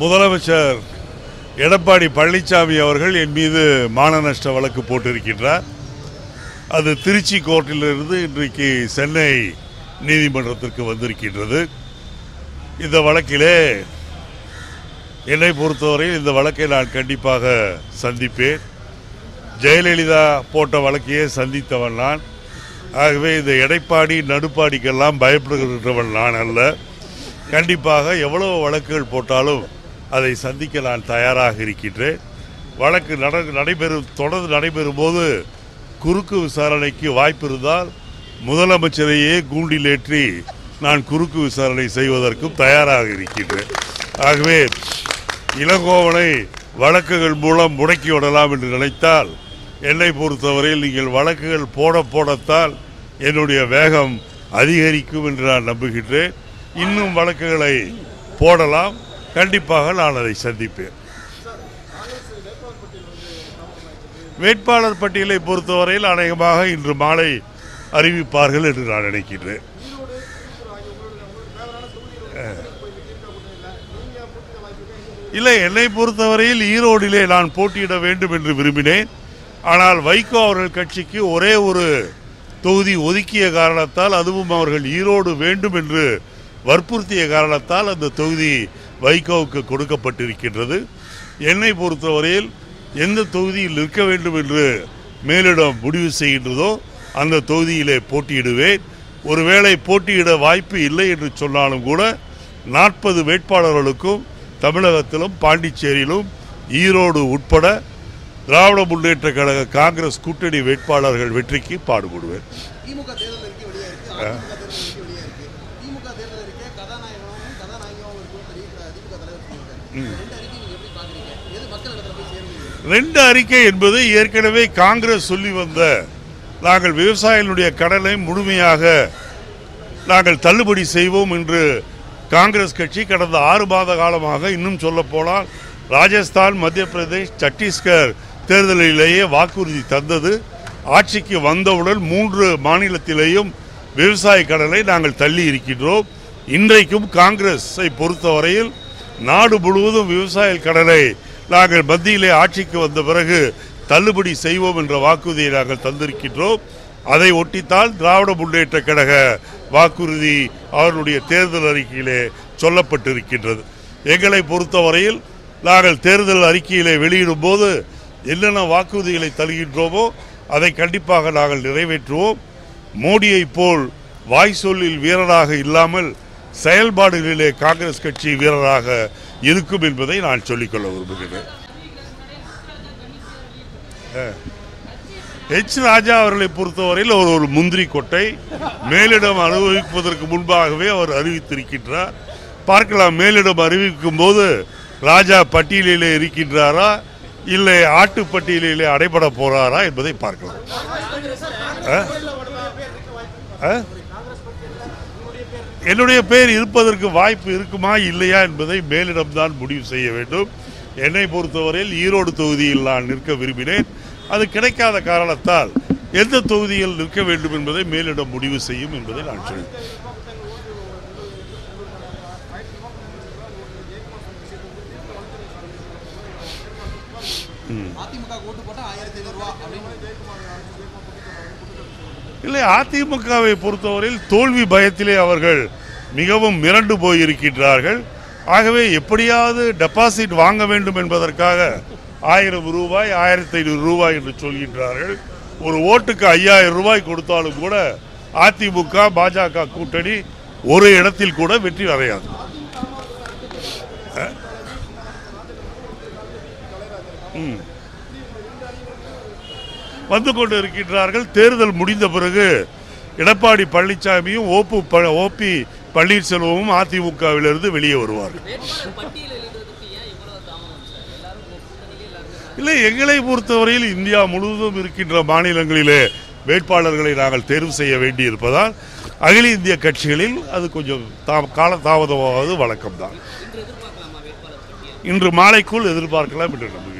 முதலமைச்சர் எடப்பாடி பழனிசாமி அவர்கள் என் மீது மான நஷ்ட வழக்கு போட்டிருக்கின்றார். அது திருச்சி கோர்ட்டிலிருந்து இன்றைக்கு சென்னை நீதிமன்றத்திற்கு வந்திருக்கின்றது. இந்த வழக்கிலே என்னை பொறுத்தவரையில் இந்த வழக்கை நான் கண்டிப்பாக சந்திப்பேன். ஜெயலலிதா போட்ட வழக்கையே சந்தித்தவன் நான். ஆகவே இந்த எடைப்பாடி நடுப்பாடிக்கெல்லாம் பயப்படுகின்றவன் நான் அல்ல. கண்டிப்பாக எவ்வளவு வழக்குகள் போட்டாலும் அதை சந்திக்க நான் தயாராக இருக்கின்றேன். வழக்கு நட நடைபெறும் தொடர்ந்து நடைபெறும் போது குறுக்கு விசாரணைக்கு வாய்ப்பு இருந்தால் முதலமைச்சரையே கூண்டிலேற்றி நான் குறுக்கு விசாரணை செய்வதற்கும் தயாராக இருக்கின்றேன். ஆகவே இளங்கோவனை வழக்குகள் மூலம் முடக்கி விடலாம் என்று நினைத்தால் என்னை பொறுத்தவரையில் நீங்கள் வழக்குகள் போட போடத்தால் என்னுடைய வேகம் அதிகரிக்கும் என்று நான் நம்புகின்றேன். இன்னும் வழக்குகளை போடலாம். கண்டிப்பாக நான் அதை சந்திப்பேன். வேட்பாளர் பட்டியலை பொறுத்தவரையில் அநேகமாக இன்று மாலை அறிவிப்பார்கள் என்று நான் நினைக்கின்றேன். இல்லை என்னை பொறுத்தவரையில் ஈரோடிலே நான் போட்டியிட வேண்டும் என்று விரும்பினேன். ஆனால் வைகோ அவர்கள் கட்சிக்கு ஒரே ஒரு தொகுதி ஒதுக்கிய காரணத்தால் அதுவும் அவர்கள் ஈரோடு வேண்டும் என்று வற்புறுத்திய காரணத்தால் அந்த தொகுதி வைகோவுக்கு கொடுக்கப்பட்டிருக்கின்றது. என்னை பொறுத்தவரையில் எந்த தொகுதியில் நிற்க வேண்டும் என்று மேலிடம் முடிவு செய்கின்றதோ அந்த தொகுதியிலே போட்டியிடுவேன். ஒருவேளை போட்டியிட வாய்ப்பு இல்லை என்று சொன்னாலும் கூட நாற்பது வேட்பாளர்களுக்கும் தமிழகத்திலும் பாண்டிச்சேரியிலும் ஈரோடு உட்பட திராவிட முன்னேற்ற கழக காங்கிரஸ் கூட்டணி வேட்பாளர்கள் வெற்றிக்கு பாடுபடுவேன். ரெண்டு அறிக்கை என்பது ஏற்கனவே காங்கிரஸ் சொல்லி வந்த நாங்கள் விவசாயிகளுடைய கடனை முழுமையாக நாங்கள் தள்ளுபடி செய்வோம் என்று காங்கிரஸ் கட்சி கடந்த ஆறு மாத காலமாக இன்னும் சொல்ல போனால் ராஜஸ்தான் மத்திய பிரதேஷ் சத்தீஸ்கர் தேர்தலிலேயே வாக்குறுதி தந்தது. ஆட்சிக்கு வந்தவுடன் மூன்று மாநிலத்திலேயும் விவசாய கடனை நாங்கள் தள்ளி இருக்கின்றோம். இன்றைக்கும் காங்கிரஸை பொறுத்தவரையில் நாடு முழுவதும் விவசாய கடனை நாங்கள் மத்தியிலே ஆட்சிக்கு வந்த பிறகு தள்ளுபடி செய்வோம் என்ற வாக்குறுதியை நாங்கள் தந்திருக்கின்றோம். அதை ஒட்டித்தான் திராவிட முன்னேற்ற கழக வாக்குறுதி அவர்களுடைய தேர்தல் அறிக்கையிலே சொல்லப்பட்டிருக்கின்றது. எங்களை பொறுத்தவரையில் நாங்கள் தேர்தல் அறிக்கையிலே வெளியிடும் போது என்னென்ன வாக்குறுதிகளை தருகின்றோமோ அதை கண்டிப்பாக நாங்கள் நிறைவேற்றுவோம். மோடியைப் போல் வாய் சொல்லில் வீரராக இல்லாமல் செயல்பாடுகளிலே காங்கிரஸ் கட்சி வீரராக இருக்கும் என்பதை நான் சொல்லிக்கொள்ள விரும்புகிறேன். எச் ராஜா அவர்களை பொறுத்தவரையில் அவர் ஒரு முந்திரி கொட்டை. மேலிடம் அனுபவிப்பதற்கு முன்பாகவே அவர் அறிவித்திருக்கின்றார். பார்க்கலாம் மேலிடம் அறிவிக்கும் போது ராஜா பட்டியலிலே இருக்கின்றாரா? இல்லை ஆட்டு பட்டியலிலே அடைபட போறாரா என்பதை பார்க்கலாம். ஆ? ஆ? என்னுடைய பேர் இருப்பதற்கு வாய்ப்பு இருக்குமா இல்லையா என்பதை மேலிடம்தான் முடிவு செய்ய வேண்டும். என்னை பொறுத்தவரையில் ஈரோடு தொகுதியில் நான் நிற்க விரும்பினேன். அது கிடைக்காத காரணத்தால் எந்த தொகுதியில் நிற்க வேண்டும் என்பதை மேலிடம் முடிவு செய்யும் என்பதை நான் சொல்கிறேன். அதிமுக ஓட்டு போட்டா ஆயிரத்தி ஐநூறு ரூபா அப்படின்னு. இல்லை அதிமுகவை பொறுத்தவரையில் தோல்வி பயத்திலே அவர்கள் மிகவும் மிரண்டு போயிருக்கின்றார்கள். ஆகவே எப்படியாவது டெபாசிட் வாங்க வேண்டும் என்பதற்காக ஆயிரம் ரூபாய் ஆயிரத்தி ஐநூறு ரூபாய் என்று சொல்கின்றார்கள். ஒரு ஓட்டுக்கு ஐயாயிரம் ரூபாய் கொடுத்தாலும் கூட அதிமுக பாஜக கூட்டணி ஒரு இடத்தில் கூட வெற்றி அடையாது. வந்து கொண்டு இருக்கின்றார்கள் தேர்தல் முடிந்த பிறகு எடப்பாடி பழனிசாமியும் ஓப்பு ப- ஓபி பன்னீர்செல்வமும் அதிமுகவிலிருந்து வெளியே வருவார்கள். இல்லை எங்களை பொறுத்தவரையில் இந்தியா முழுவதும் இருக்கின்ற மாநிலங்களிலே வேட்பாளர்களை நாங்கள் தேர்வு செய்ய வேண்டியிருப்பதால் அகில இந்திய கட்சிகளில் அது கொஞ்சம் தா- கால தாமதமாவது வழக்கம்தான். இன்று இன்று மாலைக்குள் எதிர்பார்க்கலாம் என்று நம்புகிறேன்.